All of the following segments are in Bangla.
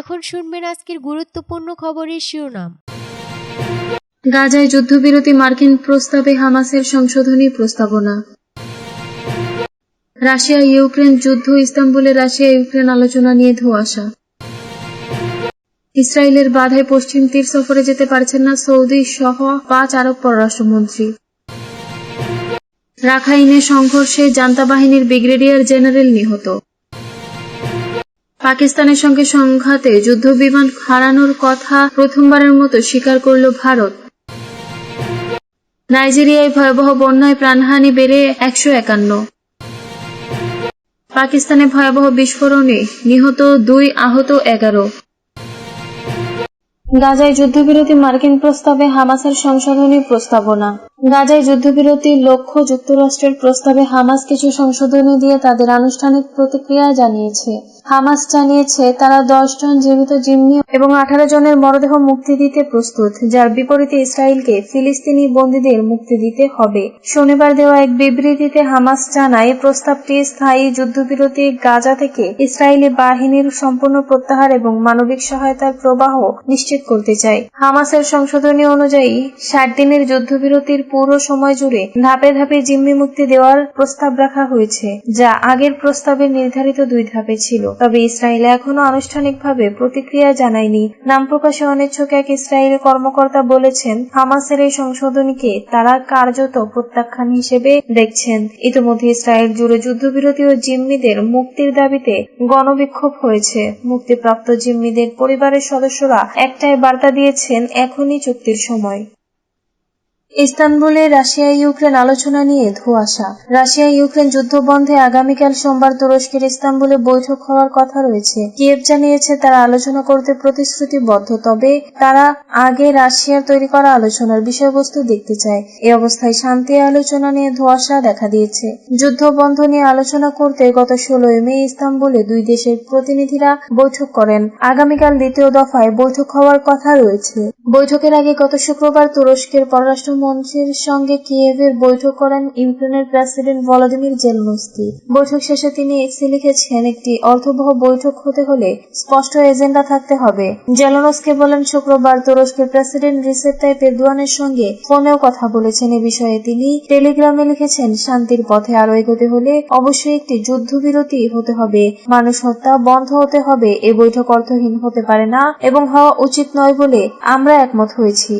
এখন শুনবেন আজকের গুরুত্বপূর্ণ খবরের শিরোনাম। গাজায় যুদ্ধবিরতি মার্কিন প্রস্তাবে হামাসের সংশোধনী প্রস্তাবনা। রাশিয়া, ইউক্রেন যুদ্ধ, ইস্তাম্বুলে রাশিয়া, ইউক্রেন আলোচনা নিয়ে ধোঁয়াশা। ইসরায়েলের বাধায় পশ্চিম তীর সফরে যেতে পারছেন না সৌদি সহ পাঁচ আরব পররাষ্ট্রমন্ত্রী। রাখাইনে সংঘর্ষে জান্তা বাহিনীর ব্রিগেডিয়ার জেনারেল নিহত। পাকিস্তানের সঙ্গে সংঘাতে যুদ্ধবিমান হারানোর কথা প্রথমবারের মতো স্বীকার করল ভারত। নাইজেরিয়ায় ভয়াবহ বন্যায় প্রাণহানি বেড়ে একশো একান্ন। পাকিস্তানে ভয়াবহ বিস্ফোরণে নিহত দুই আহত এগারো। গাজায় যুদ্ধবিরতি মার্কিন প্রস্তাবে হামাসের সংশোধনী প্রস্তাবনা। গাজায় যুদ্ধবিরতির লক্ষ্য যুক্তরাষ্ট্রের প্রস্তাবে হামাস কিছু সংশোধনী দিয়ে তাদের আনুষ্ঠানিক প্রতিক্রিয়া জানিয়েছে। হামাস জানিয়েছে, তারা দশ জন জীবিত জিম্মি এবং আঠারো জনের মরদেহ মুক্তি দিতে প্রস্তুত, যার বিপরীতে ইসরায়েলকে ফিলিস্তিনি বন্দীদের মুক্তি দিতে হবে। শনিবার দেওয়া এক বিবৃতিতে হামাস জানায়, প্রস্তাবটি স্থায়ী যুদ্ধবিরতি গাজা থেকে ইসরায়েলি বাহিনীর সম্পূর্ণ প্রত্যাহার এবং মানবিক সহায়তার প্রবাহ নিশ্চিত করতে চায়। হামাসের সংশোধনী অনুযায়ী, ষাট দিনের যুদ্ধবিরতির পুরো সময় জুড়ে ধাপে ধাপে জিম্মি মুক্তি দেওয়ার প্রস্তাব রাখা হয়েছে, যা আগের প্রস্তাবে নির্ধারিত দুই ধাপে ছিল। তবে ইসরায়েল এখনও আনুষ্ঠানিকভাবে প্রতিক্রিয়া জানায়নি। নাম প্রকাশে অনিচ্ছুক এক ইসরায়েলি কর্মকর্তা বলেছেন, হামাসের এই সংশোধনীকে তারা কার্যত প্রত্যাখ্যান হিসেবে দেখছেন। ইতিমধ্যে ইসরায়েল জুড়ে যুদ্ধবিরতি ও জিম্মিদের মুক্তির দাবিতে গণবিক্ষোভ হয়েছে। মুক্তিপ্রাপ্ত জিম্মিদের পরিবারের সদস্যরা একটাই বার্তা দিয়েছেন, এখনই চুক্তির সময়। ইস্তানবুলে রাশিয়া ইউক্রেন আলোচনা নিয়ে ধোঁয়াশা। রাশিয়া ইউক্রেন যুদ্ধ বন্ধে আগামীকাল সোমবার তুরস্কের ইস্তানবুলে বৈঠক হওয়ার কথা রয়েছে। কিয়েভ জানিয়েছে, তারা আলোচনা করতে প্রতিশ্রুতিবদ্ধ, তবে তারা আগে রাশিয়ার তৈরি করা আলোচনার বিষয়বস্তু দেখতে চায়। এই অবস্থায় শান্তি আলোচনা নিয়ে ধোঁয়াশা দেখা দিয়েছে। যুদ্ধ বন্ধ নিয়ে আলোচনা করতে গত ষোলোই মে ইস্তানবুলে দুই দেশের প্রতিনিধিরা বৈঠক করেন। আগামীকাল দ্বিতীয় দফায় বৈঠক হওয়ার কথা রয়েছে। বৈঠকের আগে গত শুক্রবার তুরস্কের পররাষ্ট্র মন্ত্রীর সঙ্গে কিয়েভের বৈঠক করেন ইউক্রেনের প্রেসিডেন্ট ভলোদিমির জেলনস্কি। বৈঠক শেষে তিনি এক্সে লিখেছেন, একটি অর্থবহ বৈঠক হতে হলে স্পষ্ট এজেন্ডা থাকতে হবে। জেলনস্কি বলেন, শুক্রবার তুরস্কের প্রেসিডেন্ট রিসেপ তাইপ এরদোয়ানের সঙ্গে ফোনেও কথা বলেছেন। এ বিষয়ে তিনি টেলিগ্রামে লিখেছেন, শান্তির পথে আরও এগোতে হলে অবশ্যই একটি যুদ্ধবিরতি হতে হবে। মানুষ হত্যা বন্ধ হতে হবে। এ বৈঠক অর্থহীন হতে পারে না এবং হওয়া উচিত নয় বলে আমরা একমত হয়েছি।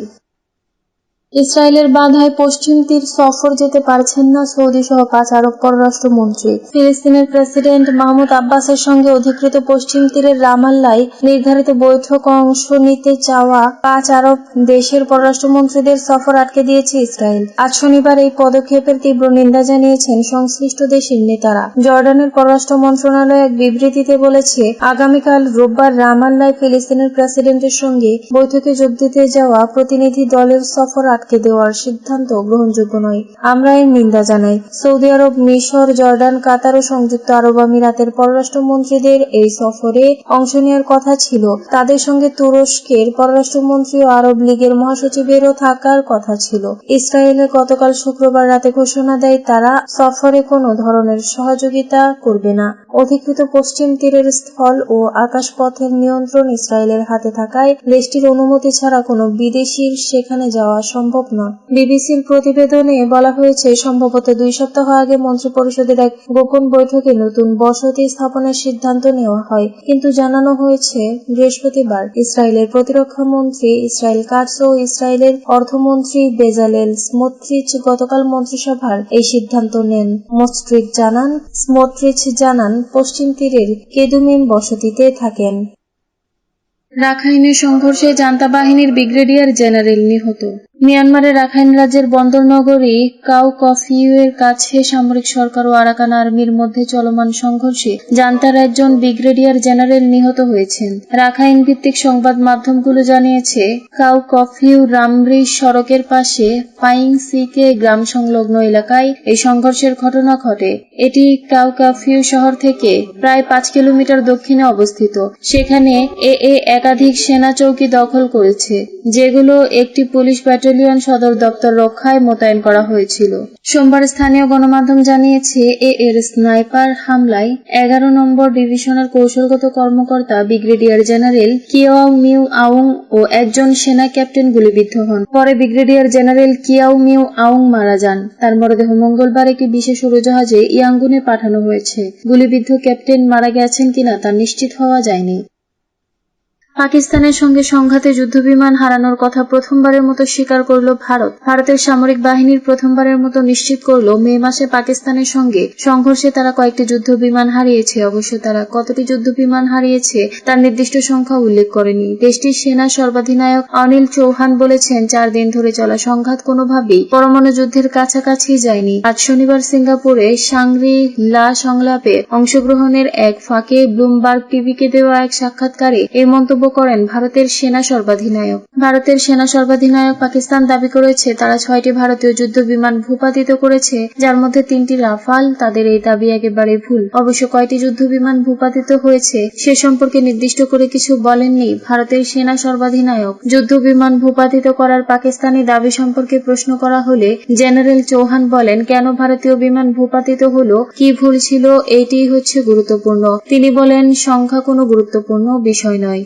ইসরায়েলের বাধায় পশ্চিম তীর সফর যেতে পারছেন না সৌদি সহ পাঁচ আরব পররাষ্ট্রমন্ত্রী ফিলিস্তিনের প্রেসিডেন্ট মাহমুদ আব্বাসের সঙ্গে অধিকৃত পশ্চিম তীরের রামাল্লায় নির্ধারিত বৈঠক অংশ নিতে চাওয়া পাঁচ আরব দেশের পররাষ্ট্রমন্ত্রীদের সফর আটকে দিয়েছে ইসরায়েল। আজ শনিবার এই পদক্ষেপের তীব্র নিন্দা জানিয়েছেন সংশ্লিষ্ট দেশের নেতারা। জর্ডানের পররাষ্ট্র মন্ত্রণালয় এক বিবৃতিতে বলেছে, আগামীকাল রোববার রামাল্লায় ফিলিস্তিনের প্রেসিডেন্টের সঙ্গে বৈঠকে যোগ দিতে যাওয়া প্রতিনিধি দলের সফর আটকে দেওয়ার সিদ্ধান্ত গ্রহণযোগ্য নয়। আমরা এর নিন্দা জানাই। সৌদি আরব, মিশর, জর্ডান, কাতার ও সংযুক্ত আরব আমিরাতের পররাষ্ট্রমন্ত্রীদের এই সফরে অংশ নেওয়ার কথা ছিল। তাদের সঙ্গে তুরস্কের পররাষ্ট্রমন্ত্রী ও আরব লীগের মহাসচিবেরও থাকার কথা ছিল। ইসরায়েলে গতকাল শুক্রবার রাতে ঘোষণা দেয় তারা সফরে কোনো ধরনের সহযোগিতা করবে না। অধিকৃত পশ্চিম তীরের স্থল ও আকাশপথের নিয়ন্ত্রণ ইসরায়েলের হাতে থাকায় দেশটির অনুমতি ছাড়া কোনো বিদেশির সেখানে যাওয়া সম্ভব নয় বিবিসির প্রতিবেদনে বলা হয়েছে, সম্ভবত দুই সপ্তাহ আগে মন্ত্রিপরিষদের এক গোপন বৈঠকে নতুন বসতি স্থাপনের সিদ্ধান্ত নেওয়া হয়। কিন্তু জানানো হয়েছে, বৃহস্পতিবার ইসরায়েলের প্রতিরক্ষা মন্ত্রী ইসরায়েল কাটস ও ইসরায়েলের অর্থমন্ত্রী বেজালেল স্মোত্রিচ গতকাল মন্ত্রিসভার এই সিদ্ধান্ত নেন। মোস্ট্রিক জানান, স্মোত্রিচ জানান, পশ্চিম তীরের কেদুমিম বসতিতে থাকেন। রাখাইনে সংঘর্ষে জান্তা বাহিনীর ব্রিগেডিয়ার জেনারেল নিহত। মিয়ানমারের রাখাইন রাজ্যের বন্দর নগরী কাউ কফিউয়ের কাছে সামরিক সরকার ও আরাকান আর্মির মধ্যে চলমান সংঘর্ষে জান্তার একজন ব্রিগেডিয়ার জেনারেল নিহত হয়েছেন। রাখাইন ভিত্তিক সংবাদ মাধ্যমগুলো জানিয়েছে কাউ কফিউ রামরি সড়কের পাশে পাইং সিকে গ্রাম সংলগ্ন এলাকায় এই সংঘর্ষের ঘটনা ঘটে। এটি কাউ কাফিউ শহর থেকে প্রায় পাঁচ কিলোমিটার দক্ষিণে অবস্থিত। সেখানে এ একাধিক সেনা চৌকি দখল করেছে, যেগুলো একটি পুলিশ ব্যাটালিয়ন অস্ট্রেলিয়ান সদর দপ্তর রক্ষায় মোতায়েন করা হয়েছিল। সোমবার স্থানীয় গণমাধ্যম জানিয়েছে, এ এর স্নাইপার হামলায় এগারো নম্বর ডিভিশনের কৌশলগত কর্মকর্তা brigadier general Kyaw Myo Aung ও একজন সেনা ক্যাপ্টেন গুলিবিদ্ধ হন। পরে brigadier general Kyaw Myo Aung মারা যান। তার মরদেহ মঙ্গলবার একটি বিশেষ উড়োজাহাজে ইয়াঙ্গুনে পাঠানো হয়েছে। গুলিবিদ্ধ ক্যাপ্টেন মারা গেছেন কিনা তা নিশ্চিত হওয়া যায়নি। পাকিস্তানের সঙ্গে সংঘাতে যুদ্ধবিমান হারানোর কথা প্রথমবারের মতো স্বীকার করল ভারত। ভারতের সামরিক বাহিনীর প্রথমবারের মতো নিশ্চিত করল মে মাসে পাকিস্তানের সঙ্গে সংঘর্ষে তারা কয়েকটি যুদ্ধ বিমান হারিয়েছে। অবশ্য তারা কতটি যুদ্ধ বিমান হারিয়েছে তার নির্দিষ্ট সংখ্যা উল্লেখ করেনি। দেশটির সেনা সর্বাধিনায়ক অনিল চৌহান বলেছেন, চার দিন ধরে চলা সংঘাত কোনোভাবেই পরমাণু যুদ্ধের কাছাকাছি যায়নি। আজ শনিবার সিঙ্গাপুরে সাংরি লা সংলাপে অংশগ্রহণের এক ফাঁকে ব্লুমবার্গ টিভিকে দেওয়া এক সাক্ষাৎকারে এই মন্তব্য করেন ভারতের সেনা সর্বাধিনায়ক। ভারতের সেনা সর্বাধিনায়ক পাকিস্তান দাবি করেছে, তারা ছয়টি ভারতীয় যুদ্ধ বিমান ভূপাতিত করেছে, যার মধ্যে তিনটি রাফাল, তাদের এই দাবি একেবারে ভুল। অবশ্য কয়টি যুদ্ধ বিমান ভূপাতিত হয়েছে, সে সম্পর্কে নির্দিষ্ট করে কিছু বলেননি। ভারতের সেনা সর্বাধিনায়ক, যুদ্ধ বিমান ভূপাতিত করার পাকিস্তানি দাবি সম্পর্কে প্রশ্ন করা হলে জেনারেল চৌহান বলেন, কেন ভারতীয় বিমান ভূপাতিত হলো, কি ভুল ছিল, এইটিই হচ্ছে গুরুত্বপূর্ণ। তিনি বলেন, সংখ্যা কোনো গুরুত্বপূর্ণ বিষয় নয়।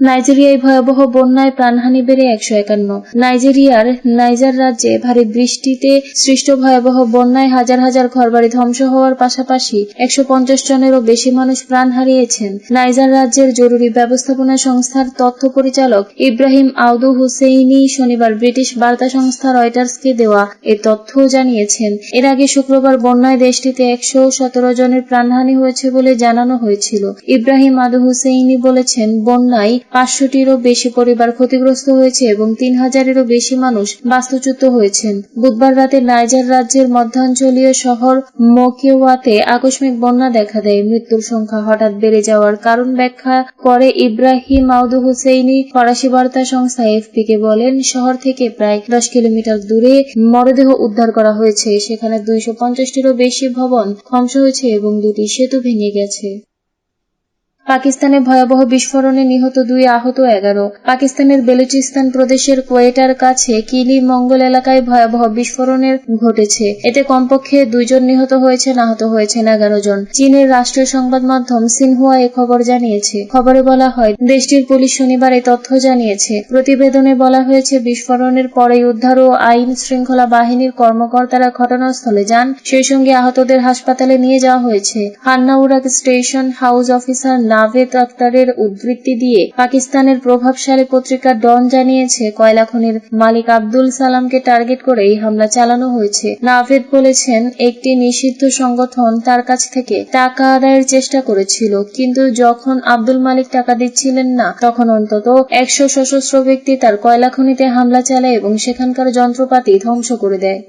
নাইজেরিয়ায় ভয়াবহ বন্যায় প্রাণহানি বেড়ে একশো একান্ন। নাইজেরিয়ার নাইজার রাজ্যে ভারী বৃষ্টিতে সৃষ্ট ভয়াবহ বন্যায় হাজার হাজার ঘরবাড়ি ধ্বংস হওয়ার পাশাপাশি একশো পঞ্চাশ জনেরও বেশি মানুষ প্রাণ হারিয়েছেন। নাইজার রাজ্যের জরুরি ব্যবস্থাপনা সংস্থার তথ্য পরিচালক ইব্রাহিম আউদু হুসেইনি শনিবার ব্রিটিশ বার্তা সংস্থা রয়টার্সকে দেওয়া এ তথ্য জানিয়েছেন। এর আগে শুক্রবার বন্যায় দেশটিতে একশো সতেরো জনের প্রাণহানি হয়েছে বলে জানানো হয়েছিল। ইব্রাহিম আদু হুসেইনি বলেছেন, বন্যায় পাঁচশোটিরও বেশি পরিবার ক্ষতিগ্রস্ত হয়েছে এবং তিন হাজারেরও বেশি মানুষ বাস্তুচ্যুত হয়েছেন। বুধবার রাতে নাইজার রাজ্যের মধ্যাঞ্চলীয় শহর মোকেওয়াতে আকস্মিক বন্যা দেখা দেয়। মৃত্যুর সংখ্যা হঠাৎ বেড়ে যাওয়ার কারণ ব্যাখ্যা করে ইব্রাহিম মাউদু হুসেইনি। ফরাসি বার্তা সংস্থা এফপি কে বলেন, শহর থেকে প্রায় দশ কিলোমিটার দূরে মরদেহ উদ্ধার করা হয়েছে। সেখানে দুইশো পঞ্চাশটিরও বেশি ভবন ধ্বংস হয়েছে এবং দুটি সেতু ভেঙে গেছে। পাকিস্তানে ভয়াবহ বিস্ফোরণে নিহত দুই আহত এগারো। পাকিস্তানের বেলুচিস্তান প্রদেশের কোয়েটার কাছে কিলি মঙ্গল এলাকায় ভয়াবহ বিস্ফোরণের ঘটেছে। এতে কমপক্ষে দুইজন নিহত হয়েছেন, আহত হয়েছেন এগারো জন। চীনের রাষ্ট্রীয় সংবাদ মাধ্যম সিনহুয়া এ খবর জানিয়েছে। খবরে বলা হয়, দেশটির পুলিশ শনিবার এই তথ্য জানিয়েছে। প্রতিবেদনে বলা হয়েছে, বিস্ফোরণের পরেই উদ্ধার ও আইন শৃঙ্খলা বাহিনীর কর্মকর্তারা ঘটনাস্থলে যান। সেই সঙ্গে আহতদের হাসপাতালে নিয়ে যাওয়া হয়েছে। হান্নাউরাগ স্টেশন হাউস অফিসার নাভেদ আক্তারের উদ্ধৃতি দিয়ে পাকিস্তানের প্রভাবশালী পত্রিকা ডন জানিয়েছে, কয়লা খনির মালিক আব্দুল সালামকে টার্গেট করে এই হামলা চালানো হয়েছে। নাভেদ বলেছেন, একটি নিষিদ্ধ সংগঠন তার কাছ থেকে টাকা আদায়ের চেষ্টা করেছিল, কিন্তু যখন আব্দুল মালিক টাকা দিচ্ছিলেন না, তখন অন্তত একশো সশস্ত্র ব্যক্তি তার কয়লা খনিতে হামলা চালায় এবং সেখানকার যন্ত্রপাতি ধ্বংস করে দেয়।